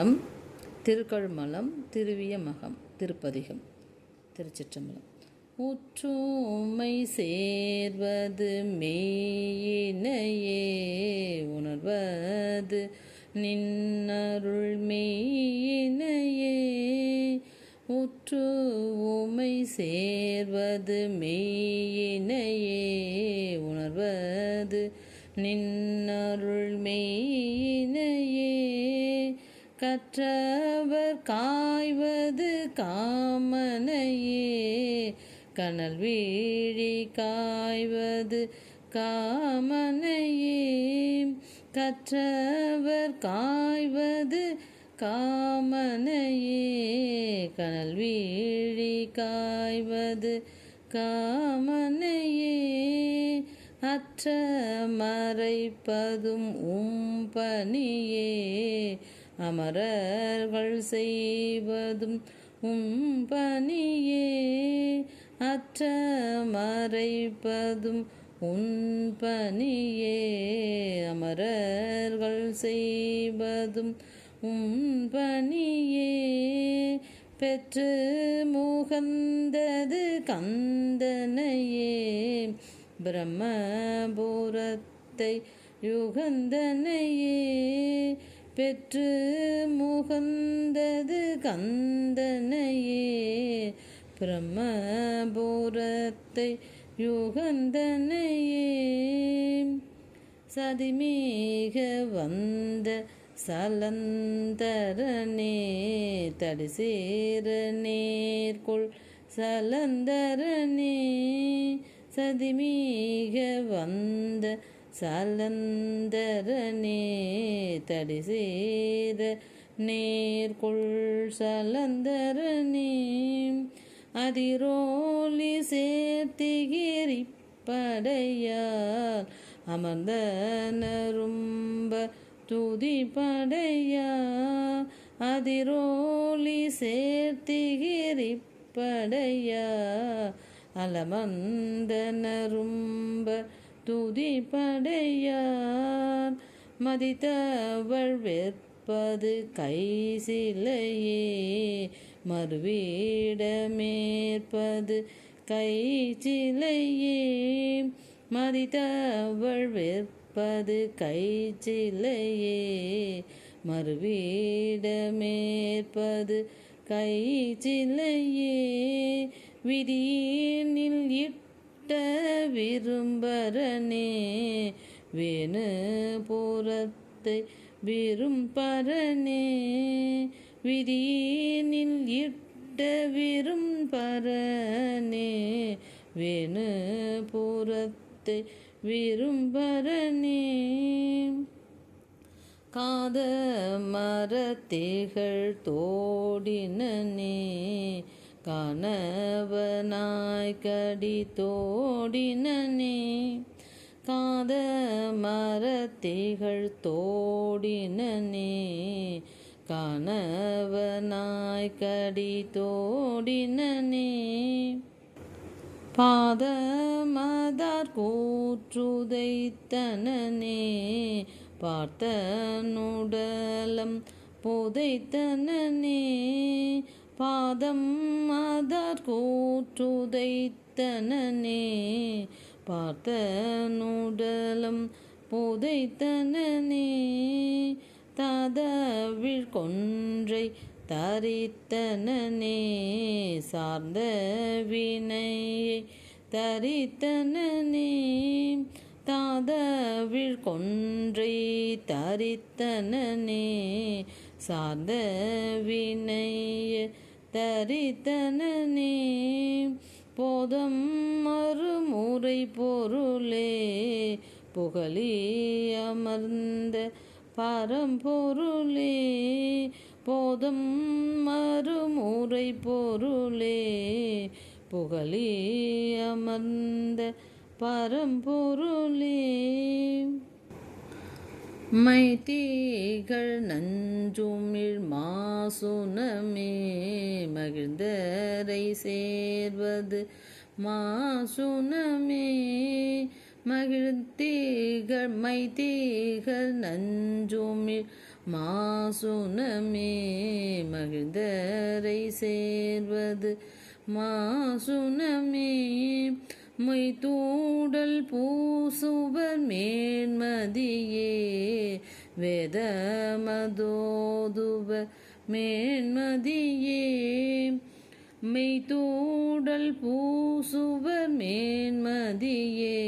மலம் திருக்கழுமலம் திருவிய மகம் திருப்பதிகம் திருச்சிற்றம்பலம். உற்றூமை சேர்வது மெய்யினையே உணர்வது நின்னருள் மெய்யினையே. உற்று உமை சேர்வது மெய்யினையே உணர்வது நின்னருள் மெய்யினையே. கற்றவர் காய்வது காமனையே. கனல் வீழி காய்வது காமனையே. கற்றவர் காய்வது காமனையே. கனல் வீழி காய்வது காமனையே. அற்ற மறைப்பதும் உம்பனியே அமரர்கள் செய்வதும் உம் பணியே. அற்ற மறைப்பதும் உன் பணியே. அமரர்கள் செய்வதும் உம் பணியே. பெற்று முகந்தது கந்தனையே. பிரம்மபுரத்தை யுகந்தனையே. பெற்று முகந்தது கந்தனையே. பிரம்மபுரத்தை யுகந்தனையே. சதிமீக வந்த சலந்தரனே. தடி சேர நேர்கொள் சலந்தரனே. சதிமீக வந்த சலந்தரனே தடி செய்த நேர்கொள் சலந்தரனே. அதிரோலி சேர்த்திகிரி படையால் அமர்ந்த நரும்ப துதி படையா அதிரோலி சேர்த்திகிரி படையா அலமந்த நரும்ப துதி படையார் மதித்தவள் வெற்பது கை சிலையே. மறுவீடமேற்பது கை சிலையே. மதித்தவள் வெற்பது கை சிலையே. மறுவீடமேற்பது கை சிலையே. விதியினில் இட்ட விரும்பரனே வேணு புறத்தை விரும்பரனே. விதியினில் இட்ட விரும்பரனே வேணு புறத்தை விரும்பரனே. காத மரத்திகள் தோடினே கணவனாய் கடி தோடினே காத மரத்திகள் தோடினே கணவனாய் கடி தோடினே பாத மதார் கூற்றுதைத்தனே பார்த்த நுடலம் புதைத்தனனே. பாதம் மதார் கூற்றுதைத்தனே பார்த்த நூடலம் புதைத்தனே ததவிழ் கொன்றை தரித்தனே சார்ந்த வினையை தரித்தனே தாதவிழ் கொன்றை தரித்தனே சார்ந்த வினையை தரித்தனே போதம் மறுமுறை பொருளே. புகழி அமர்ந்த பரம்பொருளே போதம் மறுமுறை பொருளே. புகழி அமர்ந்த பரம்பொருளே மைத்தீகள் நஞ்சுமிழ் மாசுனமே மகிழ்ந்தரை சேர்வது மாசுனமே. மகிழ்த்தீகள் மைத்தீகள் நஞ்சுமிழ் மாசுனமே மகிழ்ந்தரை சேர்வது மாசுனமே. மொய்தூடல் பூசுவர் மேன்மதியே வேதமதோதுவர் மேன்மதியே. மெய்தூடல் பூசுவர் மேன்மதியே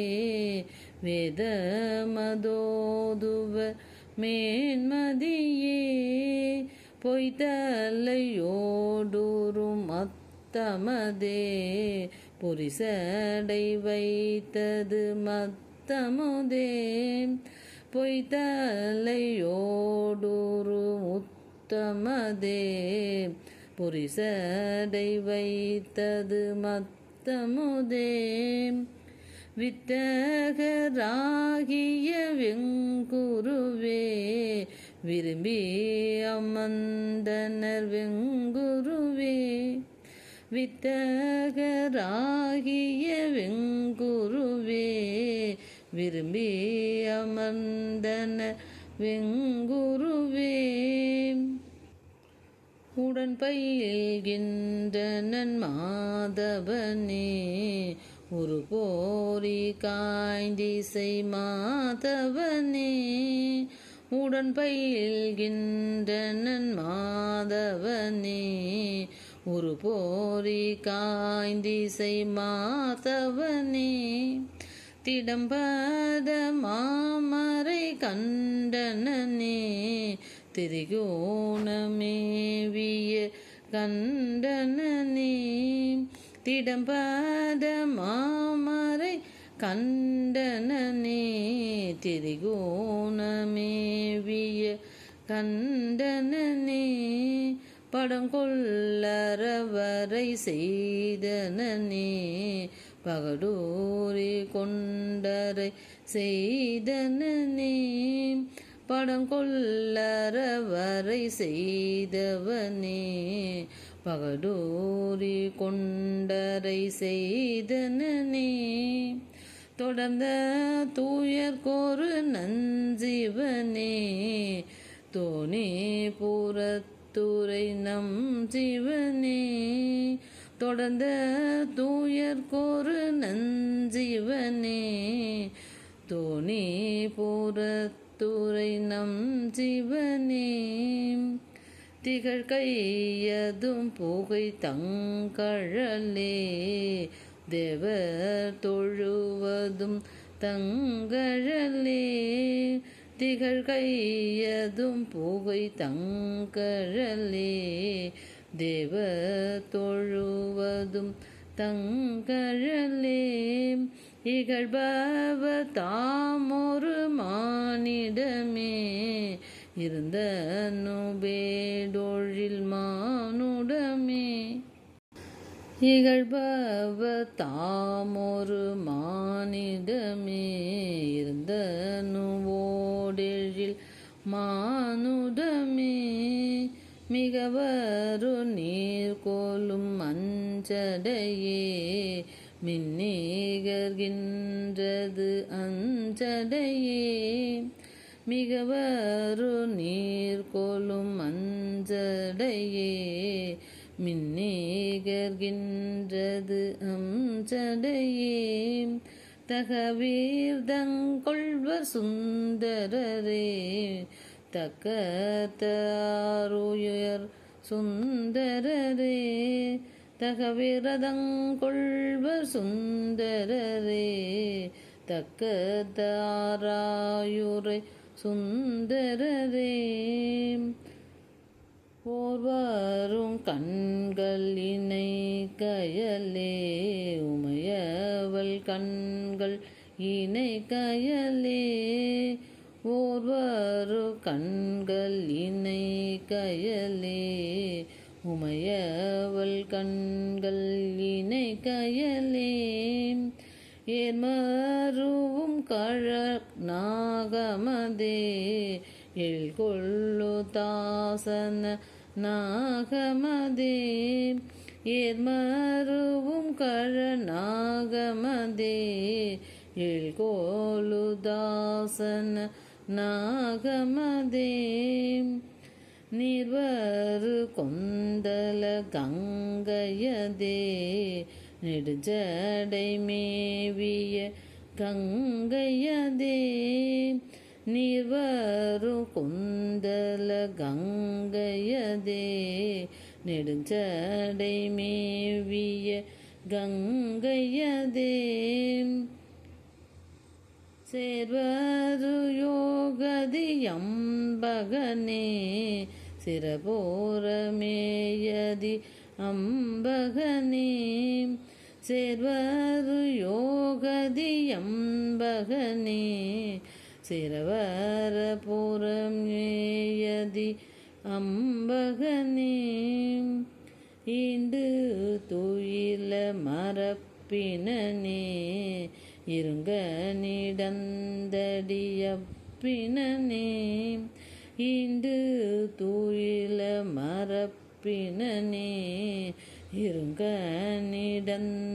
வேதமதோதுவர் மேன்மதியே. பொய்தலையோடுறும் அத்தமதே பொரிசடை வைத்தது மத்தமுதே பொய்தலையோடுறு முத்தமதே பொரிசடை வைத்தது மத்தமுதே வித்தகராகிய வெங்குருவே விரும்பி அமந்தனர் வெங்குருவே. வித்தகராகிய வெங்குருவே விரும்பி அமர்ந்தன வெங்குருவே. உடன் பயில்கின்றனன் மாதவனே ஒரு போரி காய்ந்திசை மாதவனே. உடன் பயில்கின்றனன் மாதவனே ஒரு போரி காய்ந்திசை மாதவனே திடம்பத மாமரை கண்டனே திரிகோணமேவிய கண்டனே திடம்பத மாமரை கண்டனே திரிகோணமேவிய கண்டனே படம் கொள்ளறவரை செய்தனனே பகடூரி கொண்டரை செய்தனே படம் கொள்ளறவரை செய்தவனே பகடூரி கொண்டரை செய்தனே தொடர்ந்த தூயர்கோரு நஞ்சிவனே தோணி புறத்துறை நம் ஜீவனே. தொடர்ந்த தூயர்கோரு நஞ்சீவனே. தோணி புறத்துறை நம் ஜீவனே. திகழ் கையதும் புகை தங்கழலே. தேவர் தொழுவதும் தங்கழலே. திகழ் கையதும் புகை தங்கழலே தேவ தொழுவதும் தங்கழலே இகழ்பவ தாமொரு மானிடமே இருந்த நுபேடொழில் மானுடமே. இகழ்பவ தாமொரு மானிடமே இருந்த நுவோ மூடேழில் மானுடமே. மிகவரு நீர் கோலும் அஞ்சடையே மின்னேகர்கின்றது அஞ்சடையே. மிகவரு நீர் கோலும் அஞ்சடையே மின்னேகர்கின்றது அஞ்சடையே. தக வீர்தங்கொள்வர் சுந்தரரே தக்க தாருயர் சுந்தரரே தகவிரதங்கொள்வர் சுந்தரரே தக்க தாராயுரை சுந்தரரே. ஓர்வரும் கண்கள் இணை கயலே உமையவள் கண் கண்கள் இணை கயலே ஓர்வரு கண்கள் இணை கயலே உமையவள் கண்கள் இணை கயலே. ஏர்மருவும் கழ நாகமதே எல் கொள்ளு தாசன நாகமதே. ஏர்மருவும் கழ நாகமதே எழ்கோலு தாசன நாகமதே. நீர்வரு கொந்தல கங்கையதே நெடுஜடை மேவிய கங்கையதே. நீர்வரு குந்தல கங்கையதே நெடுஞ்சடை மேவிய கங்கையதே சேர்வது யோகதி அம்பகனே சிறபோரமேயதி அம்பகனே. சேர்வது யோகதி அம்பகனே சிறவர புறமேயதி அம்பகனே. ஈண்டு துயில மரப்பினனே இருங்க நிடந்தடியப்பினனே ஈண்டு துயில மரப்பினனே இருங்க நிடந்தடியப்பினனே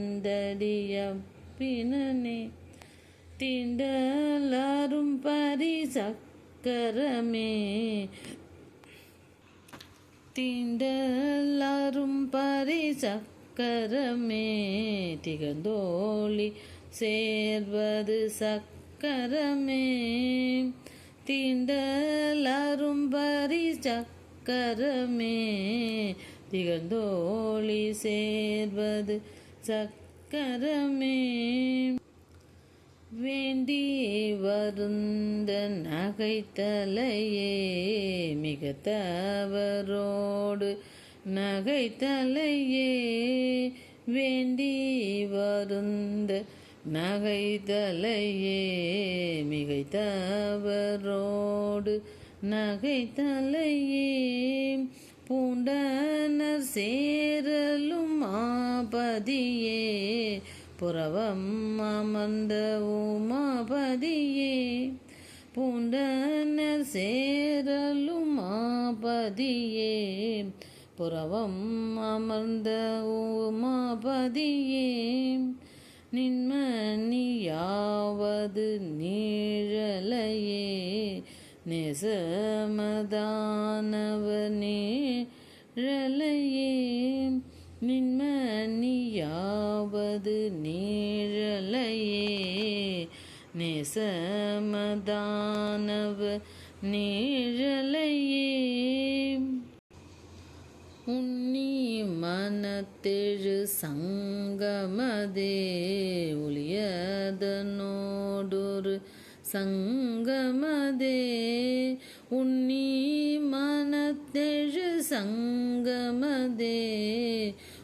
தீண்டலாரும் பரிசக்கரமே தீண்டலாரும் பரிசக்கரமே திகந்தோழி சேர்வது சக்கரமே. தீண்டலாரும் பரிசக்கரமே திகந்தோழி சேர்வது சக்கரமே. வேண்டி வருந்த நகைத்தலையே மிக தவறோடு நகைத்தலையே வேண்டி வருந்த நகைத்தலையே மிகை தவறோடு நகைத்தலையே பூண்டனர் சேரலும் ஆபதியே புறவம் அமர்ந்த உமாபதியே பூண்டனர் சேரலும் ஆபதியே புறவம் அமர்ந்த உமாபதியே நின்மணியாவது நீழலையே நெசமதானவனே ரலையே நின்மணியாவது நீழலையே நேசமதானவ நீழலையே. உன்னி மனத்தெழு சங்கமதே ஒளியதனோடொரு சங்கமதே. உன்னி மனத்தெழு சங்கமதே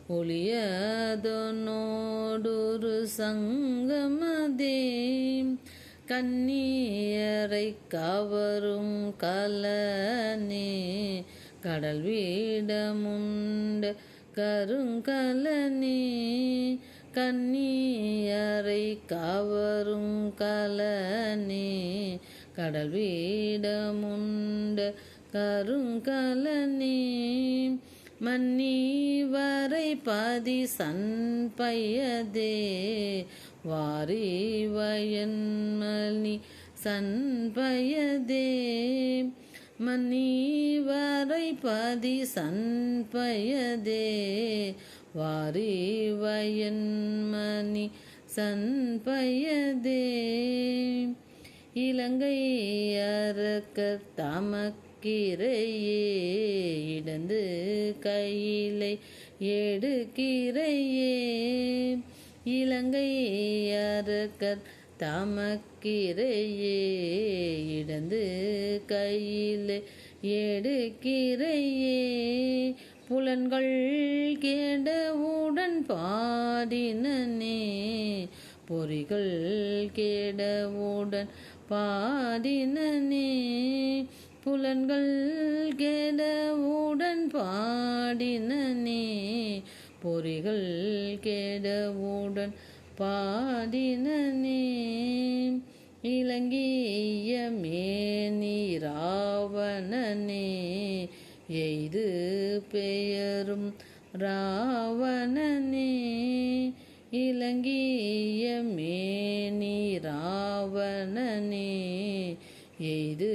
ஒளியதனோடொரு சங்கமதே. கண்ணீரை கவரும் கலனே. கடல் வீடமுண்ட கருங்கலனே. கண்ணீரை கவரும் கலனே. கடல் வீடமுண்ட கருங்கலனே. மன்னிவரை பதி சன்பயதே வாரி வயன்மணி சன்பயதே மன்னி வரை பதி சன்பயதே வாரி வயன்மணி சன்பயதே இலங்கை தமக்கு எடுக்கிறையே இடந்து கையிலை எடுக்கிறையே. இலங்கை அரக்கர் தமக்கிறையே இடந்து கையில் எடுக்கிறையே. புலன்கள் கேடவுடன் பாடினே பொறிகள் கேடவுடன் பாடினே புலன்கள் கேடவுடன் பாடினே பொறிகள் கேடவுடன் பாடினே இலங்கிய மேனிராவணனே எய்து பெயரும் ராவணனே இலங்கிய மேனிராவணனே எய்து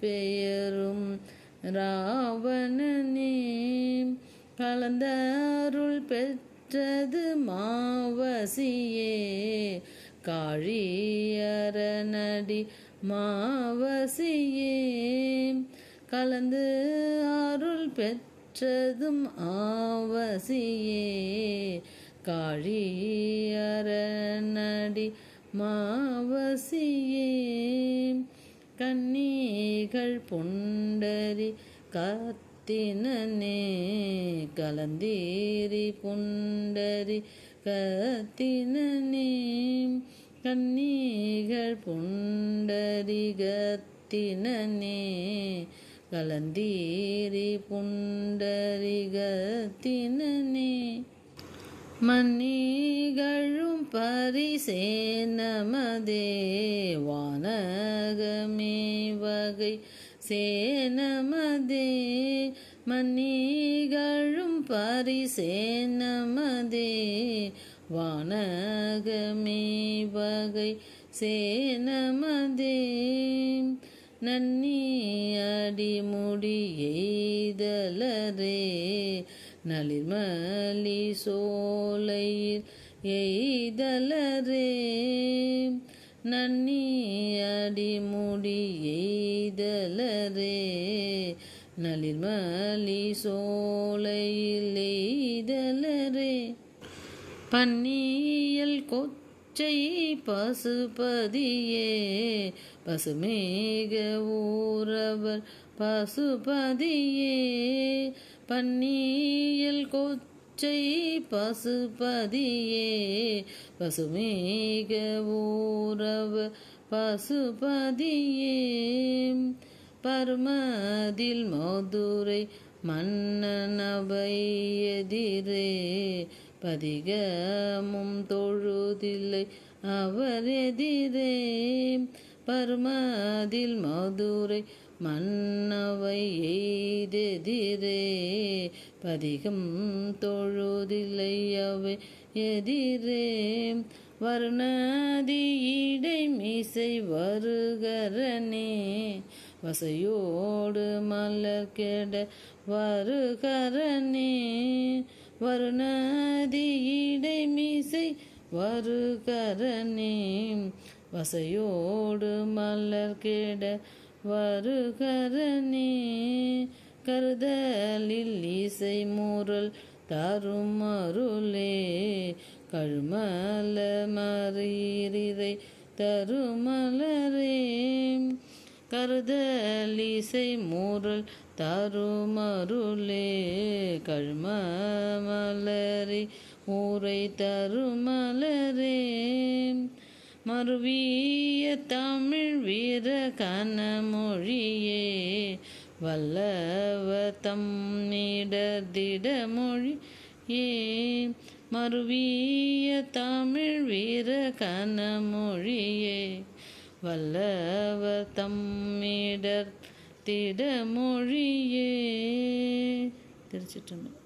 பெயரும் ராவணனே. கலந்த அருள் பெற்றது மாவசியே. காழியரநடி மாவசியே. கலந்து அருள் பெற்றதும் ஆவசியே. காழியரநடி மாவசியே. கண்ணீகள் புண்டரி கத்தினே கலந்தீரி புண்டரி கத்தினே கண்ணீகள் புண்டரி கத்தினே கலந்தீரி புண்டரி கத்தினனே. மன்னிகழும் பரிசே நமதே வானகமே வகை சேனமதே மன்னிகழும் பரிசே நமதே வானகமே வகை சேனமதே நன்னி அடிமுடியெய்தலரே எய்தலரே சோலையில் எய்தலரே. நன்னி அடிமுடி எய்தலரே. நளிர்மலி சோலையில் எய்தலரே. பன்னியல் கொச்சை பசுபதியே. பசுமேக ஊரவர் பசுபதியே பன்னியல் கொச்சை பசுபதியே பசுமேக ஊரவ பசுபதியே. பர்மதில் மதுரை மன்னனவை எதிரே பதிகமும் தொழுதில்லை அவர் எதிரே பர்மதில் மதுரை மன்னவை எய்தெதிரே பதிகம் தொழுதில்லை அவை எதிரே. வருணதி மீசை வருகரனே வசையோடு மலர் கெட வருகரனே. வருணதி மீசை வருகரனே வசையோடு மலர் கெட வருகரனே கருதலில் இசை முரல் தரும் அருளே கழுமல மரீரிரை தருமலரே. கருதலிசை முரல் தருமருளே கழுமலரி ஊரை தருமலரே. மறுவிய தமிழ் வீர கனமொழியே வல்லவ தம்மிடதிட மொழி ஏ மறுவிய தமிழ் வீர கனமொழியே வல்லவ தம்மிடர் திடமொழியே திருச்சிட்டுமே